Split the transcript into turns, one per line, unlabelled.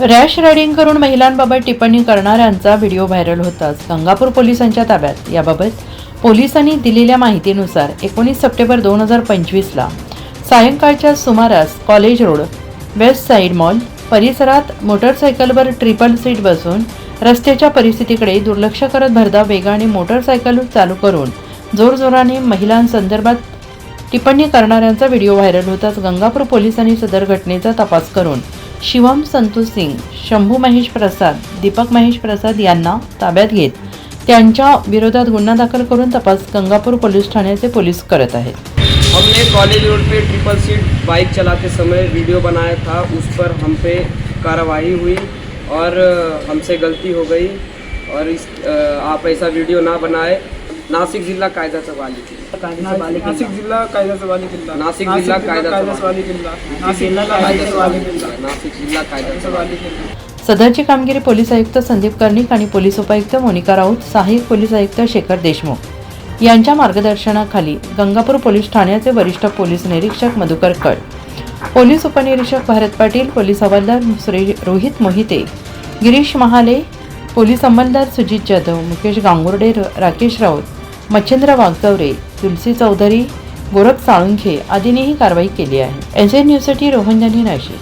Rash riding करून महिलांबाबत टिप्पणी करणाऱ्यांचा video viral होताच. गंगापूर पोलिसांच्या ताब्यात. याबाबत पोलिसांनी दिलेल्या माहितीनुसार एकोणीस सप्टेंबर दोन हजार पंचवीसला सायंकाळच्या सुमारास college road west side mall परिसरात मोटरसायकलवर ट्रिपल सीट बसून रस्त्याच्या परिस्थितीकडे दुर्लक्ष करत भरधाव वेगाने मोटरसायकल चालू करून जोरजोराने महिलांसंदर्भात टिप्पणी करणाऱ्यांचा व्हिडिओ व्हायरल होताच गंगापूर पोलिसांनी सदर घटनेचा तपास करून शिवम संतोष सिंग शंभू महेश प्रसाद दीपक महेश प्रसाद यांना ताब्यात घेत त्यांच्या विरोधात गुन्हा दाखल करून तपास गंगापूर पोलीस ठाण्याचे पोलीस करत आहेत.
हमने कॉलेज रोड पे ट्रिपल सीट बाइक चलाते समय वीडियो बनाया था उस पर हम पे कार्रवाई हुई और हमसे गलती हो गई और इस आप ऐसा वीडियो ना बनाए। नासिक जिल्हा कायद्याचा बालिक
नाशिक जिल्हा कायद्याचा बाली किल्ला
नाशिक जिल्हा कायद्याचा
बाली किल्ला नाशिक जिल्हा कायद्याचा बाली किल्ला
नाशिक जिल्हा कायद्याचा
बाली किल्ला
सदरची कामगिरी पोलीस आयुक्त संदीप कर्णिक आणि पोलीस उपायुक्त मोनिका राऊत सहाय्यक पोलीस आयुक्त शेखर देशमुख. यांच्या मार्गदर्शनाखाली गंगापूर पोलीस ठाण्याचे वरिष्ठ पोलीस निरीक्षक मधुकर कळ. पोलीस उपनिरीक्षक भारत पाटील पोलीस हवालदार श्री रोहित मोहिते गिरीश महाले पोलीस अंमलदार सुजित जाधव मुकेश गांगुर्डे राकेश राऊत मच्छिंद्र वागचौरे तुलसी चौधरी गोरख साळुंखे आदींनीही कारवाई केली आहे. एस एन न्यूजसाठी रोहन जानी नाशिक.